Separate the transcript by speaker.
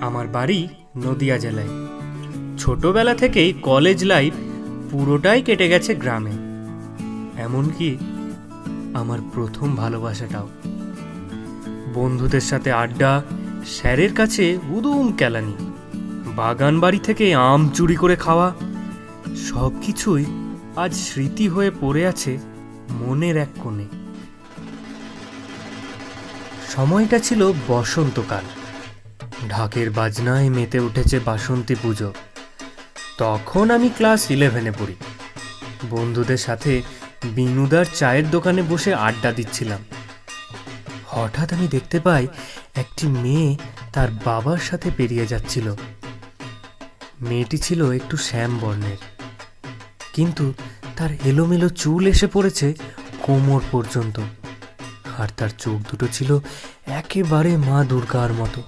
Speaker 1: আমার বাড়ি নদিয়া জেলায়। ছোটবেলা থেকেই কলেজ লাইফ পুরোটাই কেটে গেছে গ্রামে। এমনকি আমার প্রথম ভালোবাসাটাও। বন্ধুদের সাথে আড্ডা, স্যারের কাছে উদুম কেলানি, বাগান বাড়ি থেকে আম চুরি করে খাওয়া, সব কিছুই আজ স্মৃতি হয়ে পড়ে আছে মনের এক কোণে। সময়টা ছিল বসন্তকাল। ঢাকের বাজনায় মেতে উঠেছে বাসন্তী পুজো। তখন আমি ক্লাস ইলেভেনে পড়ি। বন্ধুদের সাথে বিনুদার চায়ের দোকানে বসে আড্ডা দিচ্ছিলাম। হঠাৎ আমি দেখতে পাই একটি মেয়ে তার বাবার সাথে পেরিয়ে যাচ্ছিল। মেয়েটি ছিল একটু শ্যাম বর্ণের। কিন্তু তার এলোমেলো চুল এসে পড়েছে কোমর পর্যন্ত। আর তার চোখ দুটো ছিল একেবারে মা দুর্গার মতো।